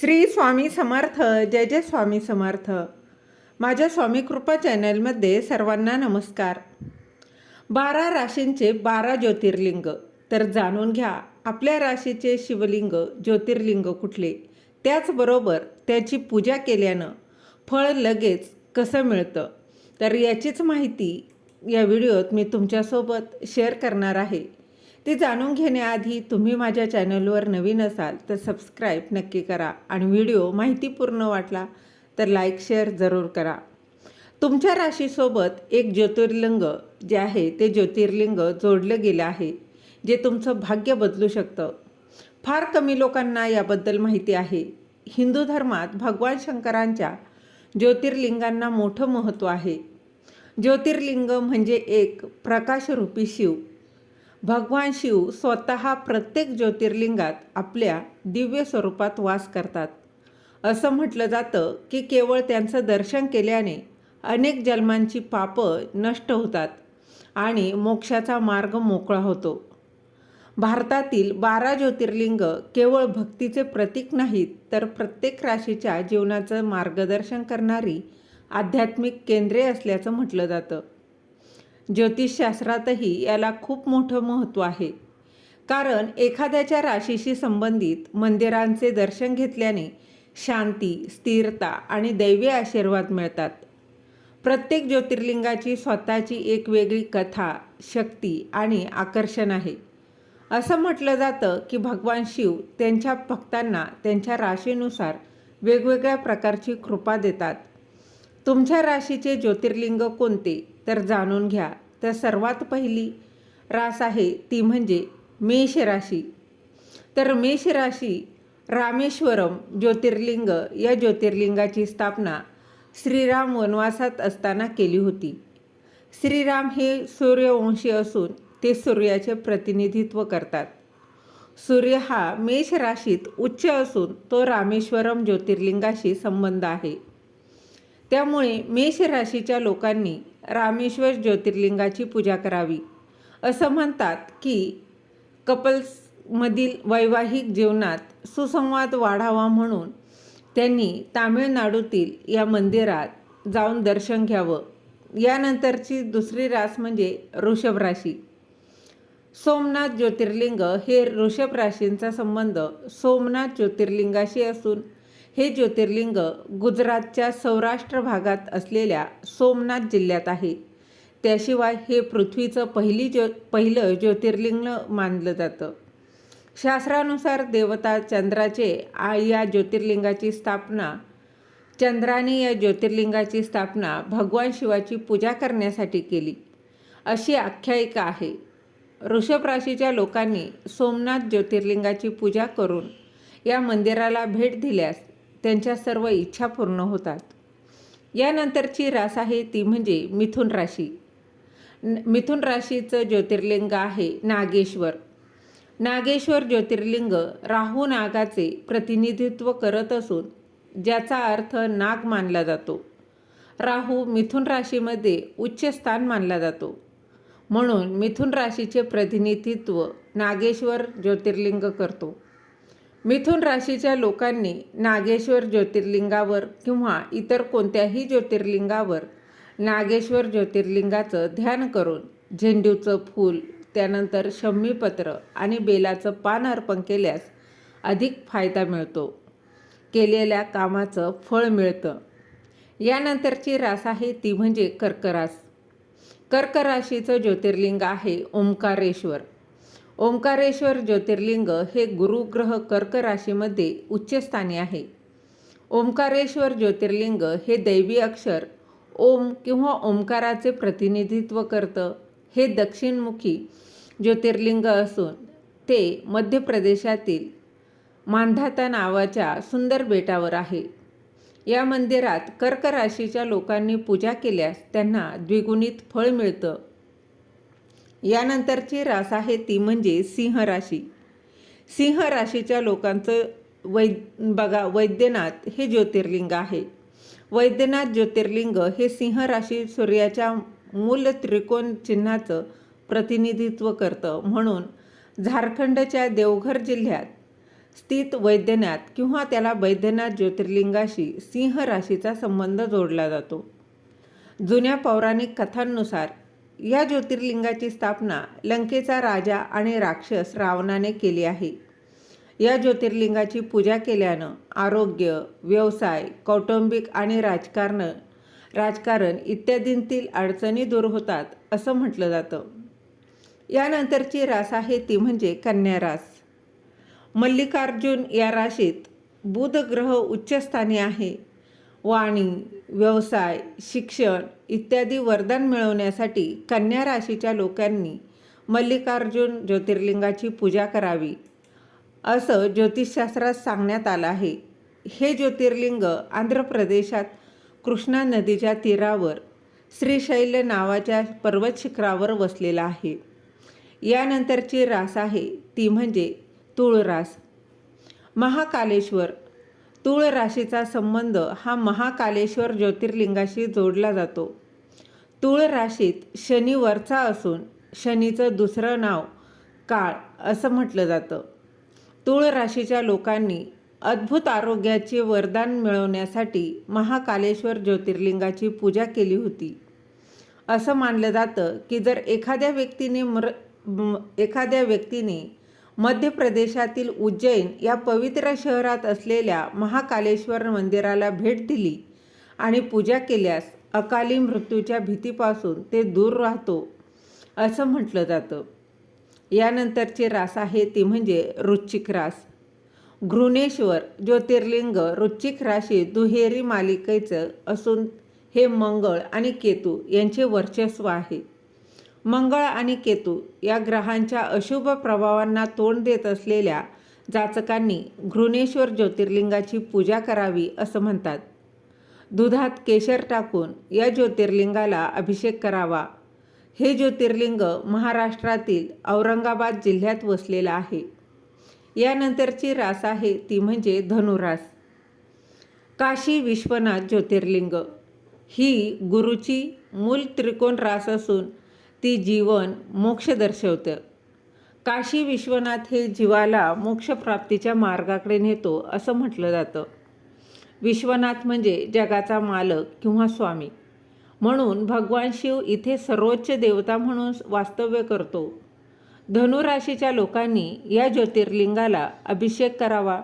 श्री स्वामी समर्थ जय जय स्वामी समर्थ. माझ्या स्वामी कृपा चॅनलमध्ये सर्वांना नमस्कार. बारा राशींचे बारा ज्योतिर्लिंग. तर जाणून घ्या आपल्या राशीचे शिवलिंग ज्योतिर्लिंग कुठले? त्याचबरोबर त्याची पूजा केल्यानं फळ लगेच कसं मिळतं? तर याचीच माहिती या व्हिडिओत मी तुमच्यासोबत शेअर करणार आहे. ते जाणून घेण्याआधी तुम्ही माझ्या चॅनलवर नवीन असाल तर सबस्क्राईब नक्की करा आणि व्हिडिओ माहितीपूर्ण वाटला तर लाईक शेअर जरूर करा. तुमच्या राशीसोबत एक ज्योतिर्लिंग जे आहे ते ज्योतिर्लिंग जोडलं गेलं आहे जे तुमचं भाग्य बदलू शकतं. फार कमी लोकांना याबद्दल माहिती आहे. हिंदू धर्मात भगवान शंकरांच्या ज्योतिर्लिंगांना मोठं महत्त्व आहे. ज्योतिर्लिंग म्हणजे एक प्रकाशरूपी शिव. भगवान शिव स्वतः प्रत्येक ज्योतिर्लिंगात आपल्या दिव्य स्वरूपात वास करतात. असं म्हटलं जातं की केवळ त्यांचं दर्शन केल्याने अनेक जन्मांची पापं नष्ट होतात आणि मोक्षाचा मार्ग मोकळा होतो. भारतातील बारा ज्योतिर्लिंग केवळ भक्तीचे प्रतीक नाहीत तर प्रत्येक राशीच्या जीवनाचं मार्गदर्शन करणारी आध्यात्मिक केंद्रे असल्याचं म्हटलं जातं. ज्योतिषशास्त्रातही याला खूप मोठं महत्त्व आहे. कारण एखाद्याच्या राशीशी संबंधित मंदिरांचे दर्शन घेतल्याने शांती स्थिरता आणि दैवी आशीर्वाद मिळतात. प्रत्येक ज्योतिर्लिंगाची स्वतःची एक वेगळी कथा शक्ती आणि आकर्षण आहे. असं म्हटलं जातं की भगवान शिव त्यांच्या भक्तांना त्यांच्या राशीनुसार वेगवेगळ्या प्रकारची कृपा देतात. तुमच्या राशीचे ज्योतिर्लिंग कोणते? तर जाणून घ्या. तर सर्वात पहिली रास आहे ती म्हणजे मेष राशी. तर मेष राशी रामेश्वरम ज्योतिर्लिंग या ज्योतिर्लिंगाची स्थापना श्रीराम वनवासात असताना केली होती. श्रीराम हे सूर्यवंशी असून ते सूर्याचे प्रतिनिधित्व करतात. सूर्य हा मेष राशीत उच्च असून तो रामेश्वरम ज्योतिर्लिंगाशी संबंध आहे. त्यामुळे मेष राशीच्या लोकांनी रामेश्वर ज्योतिर्लिंगाची पूजा करावी. असं म्हणतात की कपल्समधील वैवाहिक जीवनात सुसंवाद वाढावा म्हणून त्यांनी तामिळनाडूतील या मंदिरात जाऊन दर्शन घ्यावं. यानंतरची दुसरी रास म्हणजे ऋषभ राशी. सोमनाथ ज्योतिर्लिंग हे ऋषभ राशींचा संबंध सोमनाथ ज्योतिर्लिंगाशी असून हे ज्योतिर्लिंग गुजरातच्या सौराष्ट्र भागात असलेल्या सोमनाथ जिल्ह्यात आहे. त्याशिवाय हे पृथ्वीचं पहिली ज्यो पहिलं ज्योतिर्लिंग मानलं जातं. शास्त्रानुसार देवता चंद्राचे आ या ज्योतिर्लिंगाची स्थापना चंद्राने या ज्योतिर्लिंगाची स्थापना भगवान शिवाची पूजा करण्यासाठी केली. अशी आख्यायिका आहे. ऋषभ राशीच्या लोकांनी सोमनाथ ज्योतिर्लिंगाची पूजा करून या मंदिराला भेट दिल्यास त्यांच्या सर्व इच्छा पूर्ण होतात. यानंतरची रास आहे ती म्हणजे मिथुन राशी. मिथुन राशीचं ज्योतिर्लिंग आहे नागेश्वर. नागेश्वर ज्योतिर्लिंग राहू नागाचे प्रतिनिधित्व करत असून ज्याचा अर्थ नाग मानला जातो. राहू मिथुन राशीमध्ये उच्च स्थान मानला जातो. म्हणून मिथुन राशीचे प्रतिनिधित्व नागेश्वर ज्योतिर्लिंग करतो. मिथुन राशीच्या लोकांनी नागेश्वर ज्योतिर्लिंगावर किंवा इतर कोणत्याही ज्योतिर्लिंगावर नागेश्वर ज्योतिर्लिंगाचं ध्यान करून झेंडूचं फूल त्यानंतर शम्मीपत्र आणि बेलाचं पान अर्पण केल्यास अधिक फायदा मिळतो. केलेल्या कामाचं फळ मिळतं. यानंतरची रास आहे ती म्हणजे कर्करास. कर्क राशीचं ज्योतिर्लिंग आहे ओंकारेश्वर. ओंकारेश्वर ज्योतिर्लिंग हे गुरुग्रह कर्क राशीमध्ये उच्चस्थानी आहे. ओंकारेश्वर ज्योतिर्लिंग हे दैवी अक्षर ओम किंवा ओंकाराचे प्रतिनिधित्व करतं. हे दक्षिणमुखी ज्योतिर्लिंग असून ते मध्य प्रदेशातील मांधाता नावाच्या सुंदर बेटावर आहे. या मंदिरात कर्क राशीच्या लोकांनी पूजा केल्यास त्यांना द्विगुणित फळ मिळतं. यानंतरची रास आहे ती म्हणजे सिंह राशी. सिंह राशीच्या लोकांचं वै बघा वैद्यनाथ हे ज्योतिर्लिंग आहे. वैद्यनाथ ज्योतिर्लिंग हे सिंह राशी सूर्याच्या मूल त्रिकोण चिन्हाचं प्रतिनिधित्व करतं. म्हणून झारखंडच्या देवघर जिल्ह्यात स्थित वैद्यनाथ किंवा त्याला वैद्यनाथ ज्योतिर्लिंगाशी सिंह राशीचा संबंध जोडला जातो. जुन्या पौराणिक कथांनुसार या ज्योतिर्लिंगाची स्थापना लंकेचा राजा आणि राक्षस रावणाने केली आहे. या ज्योतिर्लिंगाची पूजा केल्यानं आरोग्य व्यवसाय कौटुंबिक आणि राजकारण राजकारण इत्यादींतील अडचणी दूर होतात असं म्हटलं जातं. यानंतरची रास आहे ती म्हणजे कन्या रास. मल्लिकार्जुन या राशीत बुध ग्रह उच्चस्थानी आहे. वाणी व्यवसाय शिक्षण इत्यादी वरदान मिळवण्यासाठी कन्या राशीच्या लोकांनी मल्लिकार्जुन ज्योतिर्लिंगाची पूजा करावी. असं ज्योतिषशास्त्रात सांगण्यात आलं आहे. हे ज्योतिर्लिंग आंध्र प्रदेशात कृष्णा नदीच्या तीरावर श्रीशैल नावाच्या पर्वत शिखरावर वसलेला आहे. यानंतरची रास आहे. ती म्हणजे तुळ रास महाकालेश्वर तुळ राशीचा संबंध हा महाकालेश्वर ज्योतिर्लिंगाशी जोडला जातो. तुळ राशीत शनी वरचा असून शनीचं दुसरं नाव काळ असं म्हटलं जातं. तुळ राशीच्या लोकांनी अद्भुत आरोग्याचे वरदान मिळवण्यासाठी महाकालेश्वर ज्योतिर्लिंगाची पूजा केली होती. असं मानलं जातं की जर एखाद्या व्यक्तीने मर एखाद्या व्यक्तीने मध्य प्रदेशातील उज्जैन या पवित्र शहरात असलेल्या महाकालेश्वर मंदिराला भेट दिली आणि पूजा केल्यास अकाली मृत्यूच्या भीतीपासून ते दूर राहतो असं म्हटलं जातं. यानंतरची रास आहे ती म्हणजे वृश्चिक रास. घृणेश्वर ज्योतिर्लिंग वृश्चिक राशी दुहेरी मालिकेचं असून हे मंगळ आणि केतू यांचे वर्चस्व आहे. मंगळ आणि केतू या ग्रहांच्या अशुभ प्रभावांना तोंड देत असलेल्या जाचकांनी घृणेश्वर ज्योतिर्लिंगाची पूजा करावी असं म्हणतात. दुधात केशर टाकून या ज्योतिर्लिंगाला अभिषेक करावा. हे ज्योतिर्लिंग महाराष्ट्रातील औरंगाबाद जिल्ह्यात वसलेलं आहे. यानंतरची रास आहे ती म्हणजे धनुरास. काशी विश्वनाथ ज्योतिर्लिंग. ही गुरुची मूल त्रिकोण रास असून ती जीवन मोक्ष दर्शवतं. काशी विश्वनाथ हे जीवाला मोक्षप्राप्तीच्या मार्गाकडे नेतो असं म्हटलं जातं. विश्वनाथ म्हणजे जगाचा मालक किंवा स्वामी. म्हणून भगवान शिव इथे सर्वोच्च देवता म्हणून वास्तव्य करतो. धनुराशीच्या लोकांनी या ज्योतिर्लिंगाला अभिषेक करावा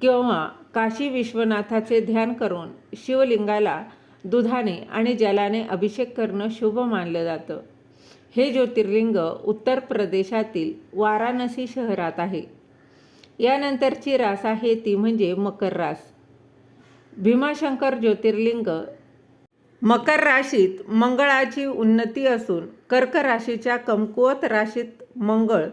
किंवा काशी विश्वनाथाचे ध्यान करून शिवलिंगाला दुधाने आणि जलाने अभिषेक करणं शुभ मानलं जातं. हे ज्योतिर्लिंग उत्तर प्रदेशातील वाराणसी शहरात आहे. यानंतरची रास आहे ती म्हणजे मकर रास. भीमाशंकर ज्योतिर्लिंग मकर राशीत मंगळाची उन्नती असून कर्क राशीच्या कमकुवत राशीत मंगळ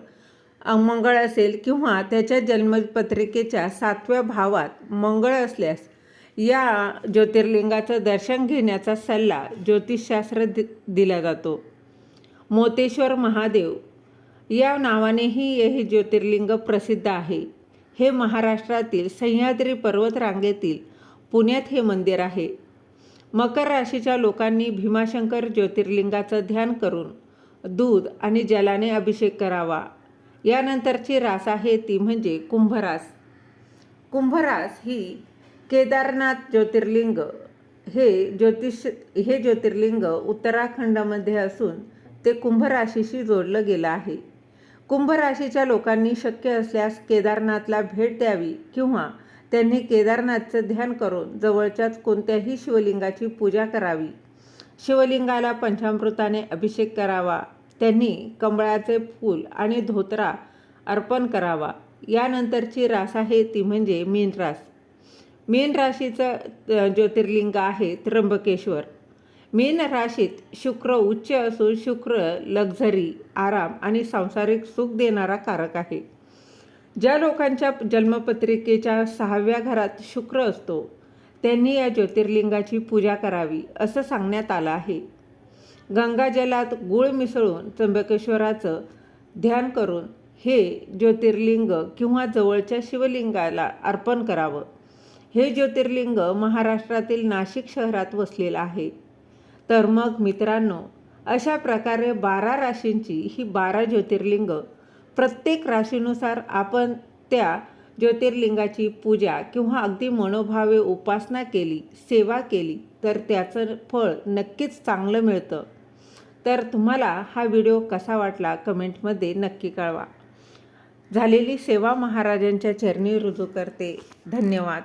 मंगळ असेल किंवा त्याच्या जन्मपत्रिकेच्या सातव्या भावात मंगळ असल्यास या ज्योतिर्लिंगाचं दर्शन घेण्याचा सल्ला ज्योतिषशास्त्र दि दिला जातो. मोतेश्वर महादेव. या नावानेही हे ज्योतिर्लिंग प्रसिद्ध आहे. हे महाराष्ट्रातील सह्याद्री पर्वतरांगेतील पुण्यात हे मंदिर आहे. मकर राशीच्या लोकांनी भीमाशंकर ज्योतिर्लिंगाचं ध्यान करून दूध आणि जलाने अभिषेक करावा. यानंतरची रास आहे ती म्हणजे कुंभरास. कुंभरास ही केदारनाथ ज्योतिर्लिंग. हे ज्योतिष हे ज्योतिर्लिंग उत्तराखंडमध्ये असून ते कुंभराशीशी जोडलं गेलं आहे. कुंभराशीच्या लोकांनी शक्य असल्यास केदारनाथला भेट द्यावी किंवा त्यांनी केदारनाथचं ध्यान करून जवळच्याच कोणत्याही शिवलिंगाची पूजा करावी. शिवलिंगाला पंचामृताने अभिषेक करावा त्यांनी कमळाचे फूल आणि धोतरा अर्पण करावा. यानंतरची रास आहे ती म्हणजे मीन रास मीन राशीचं ज्योतिर्लिंग आहे त्र्यंबकेश्वर. मीन राशीत शुक्र उच्च असून शुक्र लक्झरी आराम आणि सांसारिक सुख देणारा कारक आहे. ज्या लोकांच्या जन्मपत्रिकेच्या सहाव्या घरात शुक्र असतो त्यांनी या ज्योतिर्लिंगाची पूजा करावी असं सांगण्यात आलं आहे. गंगाजलात गूळ मिसळून त्र्यंबकेश्वराचं ध्यान करून हे ज्योतिर्लिंग किंवा जवळच्या शिवलिंगाला अर्पण करावं. हे ज्योतिर्लिंग महाराष्ट्रातील नाशिक शहरात वसलेलं आहे. तर मग मित्रांनो अशा प्रकारे बारा राशींची ही बारा ज्योतिर्लिंग प्रत्येक राशीनुसार आपण त्या ज्योतिर्लिंगाची पूजा किंवा अगदी मनोभावे उपासना केली सेवा केली तर त्याचं फळ नक्कीच चांगलं मिळतं. तर तुम्हाला हा व्हिडिओ कसा वाटला कमेंटमध्ये नक्की कळवा. झालेली सेवा महाराजांच्या चरणी रुजू करते. धन्यवाद.